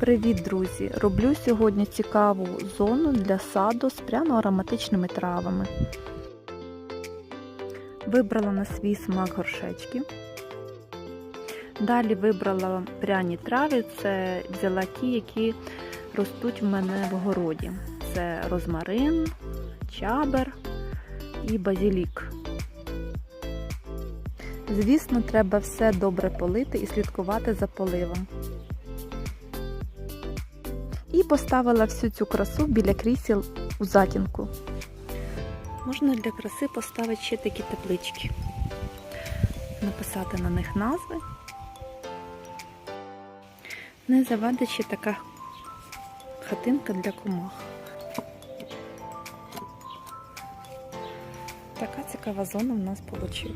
Привіт, друзі! Роблю сьогодні цікаву зону для саду з пряно-ароматичними травами. Вибрала на свій смак горшечки. Далі вибрала пряні трави, це взяла ті, які ростуть в мене в городі. Це розмарин, чабер і базілік. Звісно, треба все добре полити і слідкувати за поливом. І поставила всю цю красу біля крісел у затінку. Можна для краси поставити ще такі теплички, написати на них назви. Не завадить ще така хатинка для комах. Така цікава зона в нас вийшла.